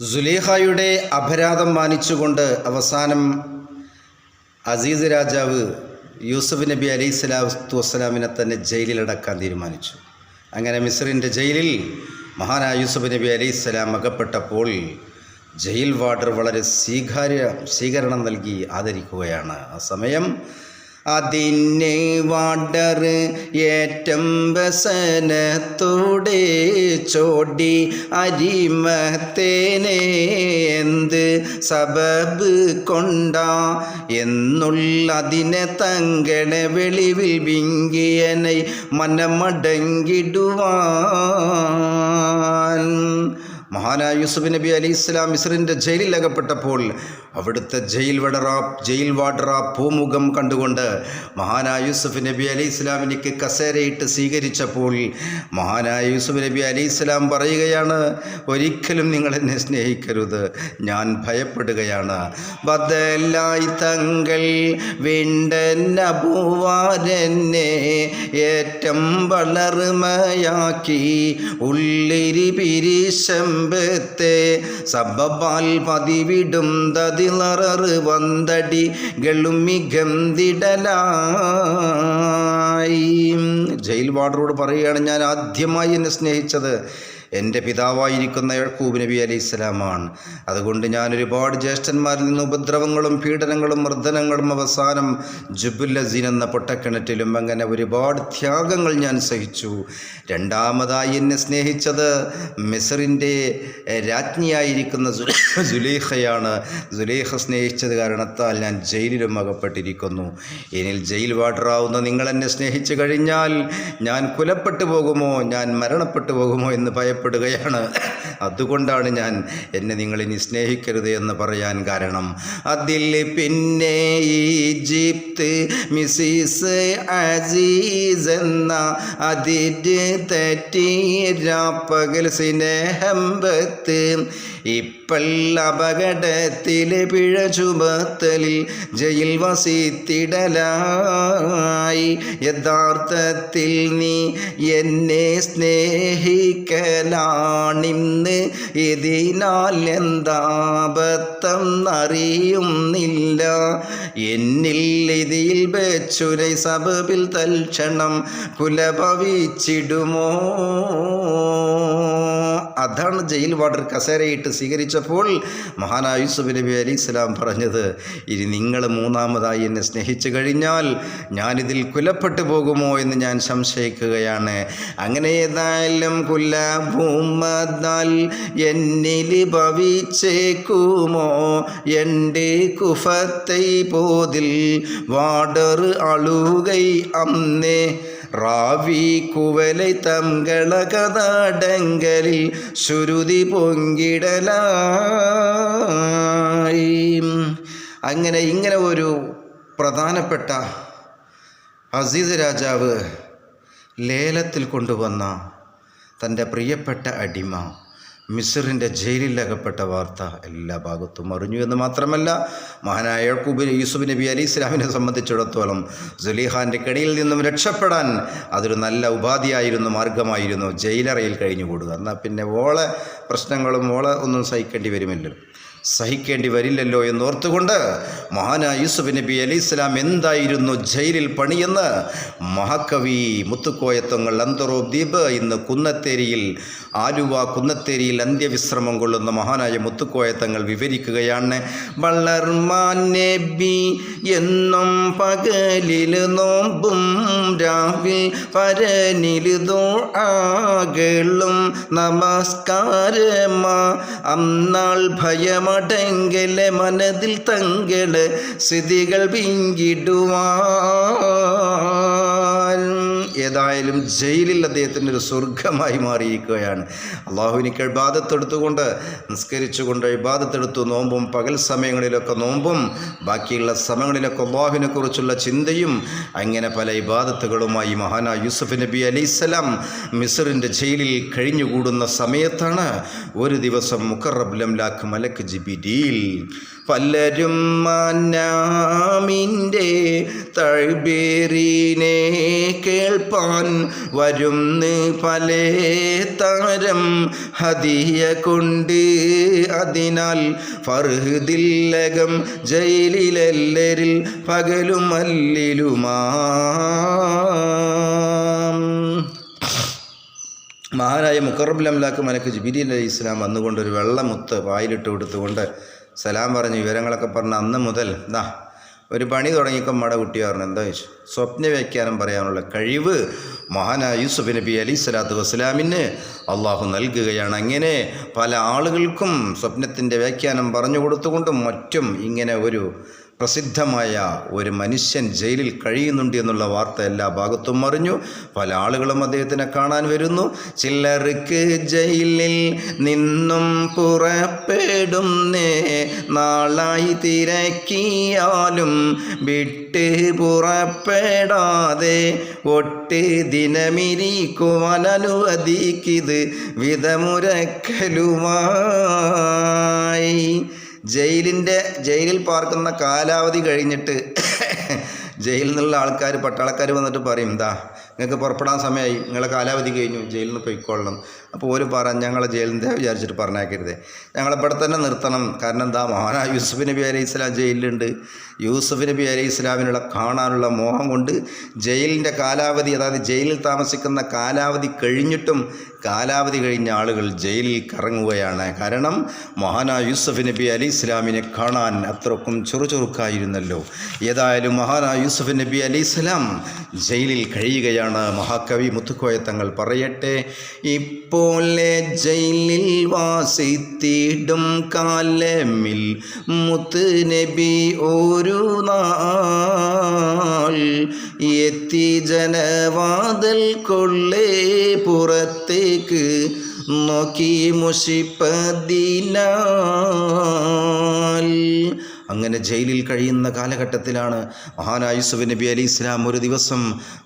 സുലേഖായുടെ അപരാധം മാനിച്ചുകൊണ്ട് അവസാനം അസീസ് രാജാവ് യൂസഫ് നബി അലൈഹി സ്വലാത്തു വസ്സലാമിനെ തന്നെ ജയിലിലടക്കാൻ തീരുമാനിച്ചു. അങ്ങനെ മിസ്രിന്റെ ജയിലിൽ മഹാനായ യൂസഫ് നബി അലൈഹി സ്വലാം അകപ്പെട്ടപ്പോൾ ജയിൽ വാർഡർ വളരെ സ്വീകാര്യ സ്വീകരണം നൽകി ആദരിക്കുകയാണ്. ആ സമയം അതിനെ വാടർ ഏറ്റം വസനത്തോടെ ചോടി അരിമത്തേനെ എന്ത് സബബ് കൊണ്ടാ എന്നുള്ളതിനെ തങ്കണ വെളിവിൽ വിങ്കിയനെ മനമടങ്ങിടുവാൻ. മഹാനായ യൂസുഫ് നബി അലി ഇസ്ലാം മിസ്രിന്റെ ജയിലിൽ അകപ്പെട്ടപ്പോൾ അവിടുത്തെ ജയിൽ വടറ ജയിൽ വാടറ പൂമുഖം കണ്ടുകൊണ്ട് മഹാനായ യൂസുഫ് നബി അലി ഇസ്ലാമിനിക്ക് കസേരയിട്ട് സ്വീകരിച്ചപ്പോൾ മഹാനായ യൂസുഫ് നബി അലി ഇസ്ലാം പറയുകയാണ് ഒരിക്കലും നിങ്ങൾ എന്നെ സ്നേഹിക്കരുത്. ഞാൻ ഭയപ്പെടുകയാണ്. ബദലായി തങ്ങൾ വീണ്ടന്നബുവാരെന്നെ ഏറ്റം വളർമയാക്കി ഉള്ളിരി പിരിശമ്പത്തെ സബബാൽ പതിവിടും തതിലററ് വന്തടി ഗളുമിഗന്തിടലായി ജയിൽ വാർഡറോട് പറയുകയാണ് ഞാൻ ആദ്യമായി എന്നെ സ്നേഹിച്ചത് എന്റെ പിതാവായിരിക്കുന്ന യഴക്കൂബ് നബി അലി ഇസ്ലാമാണ് അതുകൊണ്ട് ഞാൻ ഒരുപാട് ജ്യേഷ്ഠന്മാരിൽ നിന്ന് ഉപദ്രവങ്ങളും പീഡനങ്ങളും മർദ്ദനങ്ങളും അവസാനം ജുബുല്ലസീൻ എന്ന പൊട്ടക്കിണറ്റിലും അങ്ങനെ ഒരുപാട് ത്യാഗങ്ങൾ ഞാൻ സഹിച്ചു. രണ്ടാമതായി എന്നെ സ്നേഹിച്ചത് മിസറിന്റെ രാജ്ഞിയായിരിക്കുന്ന സുലൈഖയാണ് സുലൈഖ സ്നേഹിച്ചത് കാരണത്താൽ ഞാൻ ജയിലിലും അകപ്പെട്ടിരിക്കുന്നു. ഇനി ജയിൽ വാട്ടറാവുന്ന നിങ്ങൾ എന്നെ സ്നേഹിച്ചു കഴിഞ്ഞാൽ ഞാൻ കുലപ്പെട്ടു പോകുമോ? ഞാൻ മരണപ്പെട്ടു പോകുമോ എന്ന് ഭയപ്പെടുകയാണ്. അതുകൊണ്ടാണ് ഞാൻ എന്നെ നിങ്ങൾ ഇനി സ്നേഹിക്കരുത് എന്ന് പറയാൻ കാരണം. അതിൽ പിന്നെ ഈജിപ്ത് മിസിസ് അസീസ് എന്ന അതിര് തെറ്റീരാപ്പകൽ സ്നേഹമ്പത്ത് ഇപ്പൽ അപകടത്തിൽ പിഴ ചുമത്തലിൽ ജയിൽ വസിത്തിടലായി. യഥാർത്ഥത്തിൽ നീ എന്നെ സ്നേഹിക്കലാണിന്ന് ഇതിനാൽ എന്താപത്തം അറിയുന്നില്ല എന്നിൽ ഇതിൽ വെച്ചുരൈ സബബിൽ തൽക്ഷണം കുലഭവിച്ചിടുമോ? അതാണ് ജയിൽ വാർഡർ കസേരയിട്ട് സ്വീകരിച്ചപ്പോൾ മഹാനായ യൂസുഫ് നബി അലി ഇസ്ലാം പറഞ്ഞത് ഇനി നിങ്ങൾ മൂന്നാമതായി എന്നെ സ്നേഹിച്ചു കഴിഞ്ഞാൽ ഞാനിതിൽ കുലപ്പെട്ടു പോകുമോ എന്ന് ഞാൻ സംശയിക്കുകയാണ്. അങ്ങനെ ഏതായാലും കുല കുലഭൂമതാൽ എന്നിൽ ഭവിച്ചേക്കുമോ? എന്റെ കുഫത്തെ പോതിൽ വാടർ അളുകൈ അന്നേ റാവി കുവലൈ തങ്കള കഥാടങ്കലിൽ ശുരുതി പൊങ്കിടലായി. അങ്ങനെ ഇങ്ങനെ ഒരു പ്രധാനപ്പെട്ട അസീസ് രാജാവ് ലേലത്തിൽ കൊണ്ടുവന്ന തന്റെ പ്രിയപ്പെട്ട അടിമ. മിസറിന്റെ ജയിലിലകപ്പെട്ട വാർത്ത എല്ലാ ഭാഗത്തും അറിഞ്ഞു എന്ന് മാത്രമല്ല മഹാനായ യഴക്കൂബ് യൂസുഫ് നബി അലി ഇസ്ലാമിനെ സംബന്ധിച്ചിടത്തോളം സുലീഹാന്റെ കടിയിൽ നിന്നും രക്ഷപ്പെടാൻ അതൊരു നല്ല ഉപാധിയായിരുന്നു മാർഗമായിരുന്നു ജയിലറയിൽ കഴിഞ്ഞുകൂടുക. എന്നാൽ പിന്നെ ഓളെ പ്രശ്നങ്ങളും ഓളെ ഒന്നും സഹിക്കേണ്ടി വരുമല്ലോ സഹിക്കേണ്ടി വരില്ലല്ലോ എന്നോർത്തുകൊണ്ട് മഹാനായ യൂസുഫ് നബി അലി ഇസ്ലാം എന്തായിരുന്നു ജയിലിൽ പണിയെന്ന് മഹാകവി മുത്തുക്കോയത്തങ്ങൾ അന്തറോ ദ്വീപ് ഇന്ന് കുന്നത്തേരിയിൽ ആലുവ കുന്നത്തേരിയിൽ അന്ത്യവിശ്രമം കൊള്ളുന്ന മഹാനായ മുത്തുക്കോയത്തങ്ങൾ വിവരിക്കുകയാണ്. വളർമാൻ നബി എന്നും പകലിൽ നോമ്പും രാവിൽ പരനിലുതോ ആകളും നമസ്കാരമാ അന്നാൾ ഭയമടങ്കലെ മനതിൽ തങ്ങൾ സ്ഥിതികൾ പിങ്കിടുവാൻ ഏതായാലും ജയിലിൽ അദ്ദേഹത്തിന്റെ ഒരു സ്വർഗമായി മാറിയിരിക്കുകയാണ്. അള്ളാഹുവിനിക്ക് ഇബാദത്തെടുത്തുകൊണ്ട് നിസ്കരിച്ചുകൊണ്ട് ഇബാദത്തെടുത്തു. നോമ്പും പകൽ സമയങ്ങളിലൊക്കെ നോമ്പും ബാക്കിയുള്ള സമയങ്ങളിലൊക്കെ അള്ളാഹുവിനെ കുറിച്ചുള്ള ചിന്തയും അങ്ങനെ പല ഇബാദത്തുകളുമായി മഹാന യൂസഫ് നബി അലൈസലാം മിസറിന്റെ ജയിലിൽ കഴിഞ്ഞുകൂടുന്ന സമയത്താണ് ഒരു ദിവസം മുക്കറബ് ലംലാഖ് മലക്ക് ജിബിഡിയിൽ പലരും മന്നാമിന്റെ തഴ്ബേറിനെ കേൾപ്പാൻ വരുന്ന് പലേ താരം ഹദിയ കൊണ്ട്. അതിനാൽ ഫർഹദില്ലകം ജയിലിലെല്ലരിൽ പകലുമല്ലിലുമാ മഹാനായ മുക്കറബുൽ അംലാക്ക് മലക്ക് ജിബിരി അലൈഹി ഇസ്ലാം വന്നുകൊണ്ട് ഒരു വെള്ളമുത്ത് വായിലിട്ട് കൊടുത്തുകൊണ്ട് സലാം പറഞ്ഞ് വിവരങ്ങളൊക്കെ പറഞ്ഞ അന്ന് മുതൽ ദാ ഒരു പണി തുടങ്ങിയപ്പോൾ മട കുട്ടി പറഞ്ഞു എന്താ ചോദിച്ചു സ്വപ്ന വ്യാഖ്യാനം പറയാനുള്ള കഴിവ് മഹാനായ യൂസുഫ് നബി അലി സ്വലാത്തു വസ്സലാമിന് അള്ളാഹു നൽകുകയാണ്. അങ്ങനെ പല ആളുകൾക്കും സ്വപ്നത്തിന്റെ വ്യാഖ്യാനം പറഞ്ഞു കൊടുത്തുകൊണ്ടും മറ്റും ഇങ്ങനെ ഒരു പ്രസിദ്ധമായ ഒരു മനുഷ്യൻ ജയിലിൽ കഴിയുന്നുണ്ട് എന്നുള്ള വാർത്ത എല്ലാ ഭാഗത്തും അറിഞ്ഞു. പല ആളുകളും അദ്ദേഹത്തിനെ കാണാൻ വരുന്നു. ചിലർക്ക് ജയിലിൽ നിന്നും പുറപ്പെടുന്നേ നാളായി തിരക്കിയാലും വിട്ട് പുറപ്പെടാതെ ഒട്ട് ദിനമിരിക്കുവാൻ അനുവദിക്കിത് വിധമുരക്കലുമായി. ജയിലിന്റെ ജയിലിൽ പാർക്കുന്ന കാലാവധി കഴിഞ്ഞിട്ട് ജയിലിൽ നിന്നുള്ള ആൾക്കാർ പട്ടാളക്കാർ വന്നിട്ട് പറയും എന്താ നിങ്ങൾക്ക് പുറപ്പെടാൻ സമയമായി. നിങ്ങളെ കാലാവധി കഴിഞ്ഞു. ജയിലിൽ നിന്ന് പൊയ്ക്കൊള്ളണം. അപ്പോൾ ഒരു പറ ഞങ്ങളെ ജയിലിന്റെ വിചാരിച്ചിട്ട് പറഞ്ഞേക്കരുത് ഞങ്ങളിവിടെ തന്നെ നിർത്തണം. കാരണം എന്താ മഹാനാ യൂസുഫ് നബി അലൈഹി ഇസ്ലാം ജയിലിലുണ്ട്. യൂസുഫ് നബി അലൈഹി ഇസ്ലാമിനുള്ള കാണാനുള്ള മോഹം കൊണ്ട് ജയിലിന്റെ കാലാവധി അതായത് ജയിലിൽ താമസിക്കുന്ന കാലാവധി കഴിഞ്ഞിട്ടും കാലാവധി കഴിഞ്ഞ ആളുകൾ ജയിലിൽ കറങ്ങുകയാണ്. കാരണം മഹാനാ യൂസഫ് നബി അലി ഇസ്ലാമിനെ കാണാൻ അത്രക്കും ചുറുചുറുക്കായിരുന്നല്ലോ. ഏതായാലും മഹാനാ യൂസഫ് നബി അലി ഇസ്ലാം ജയിലിൽ കഴിയുകയാണ്. മഹാകവി മുത്തുക്കോയ തങ്ങൾ പറയട്ടെ ഇപ്പോലെ ജയിലിൽ വാസിത്തിടും കാലമിൽ മുത്ത് നബി ഒരു എത്തി ജനവാതൽ കൊള്ളേ പുറത്തേക്ക്. നോക്കി മുഷിപ്പതിനാൽ അങ്ങനെ ജയിലിൽ കഴിയുന്ന കാലഘട്ടത്തിലാണ് മഹാനായ നബി അലി ഇസ്ലാം ഒരു ദിവസം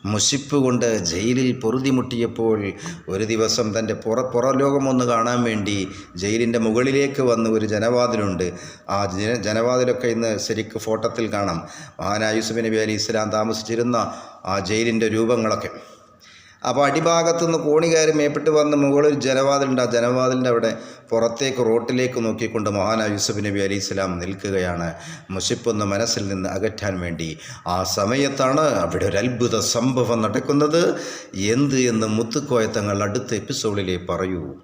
മുഷിപ്പ് കൊണ്ട് ജയിലിൽ പൊറുതിമുട്ടിയപ്പോൾ ഒരു ദിവസം തന്റെ പുറ പുറലോകമൊന്ന് കാണാൻ വേണ്ടി ജയിലിന്റെ മുകളിലേക്ക് വന്ന് ഒരു ജനവാതിലുണ്ട്. ആ ജന ജനവാതിലൊക്കെ ഇന്ന് ശരിക്ക് ഫോട്ടത്തിൽ കാണാം. മഹാനായ നബി അലി ഇസ്ലാം താമസിച്ചിരുന്ന ആ ജയിലിന്റെ രൂപങ്ങളൊക്കെ. അപ്പോൾ അടിഭാഗത്തുനിന്ന് കോണി കയറി മേപ്പിട്ട് വന്ന് മുകളിൽ ജനവാതിലുണ്ട് ആ ജനവാതിലിന്റെ അവിടെ പുറത്തേക്ക് റോട്ടിലേക്ക് നോക്കിക്കൊണ്ട് മഹാനാ യൂസഫ് നബി അലി ഇസ്ലാം നിൽക്കുകയാണ്. മുഷിപ്പൊന്ന് മനസ്സിൽ നിന്ന് അകറ്റാൻ വേണ്ടി. ആ സമയത്താണ് അവിടെ ഒരു അത്ഭുത സംഭവം നടക്കുന്നത്. എന്ത് എന്ന് മുത്തുക്കോയത്തങ്ങൾ അടുത്ത എപ്പിസോഡിലേ പറയൂ.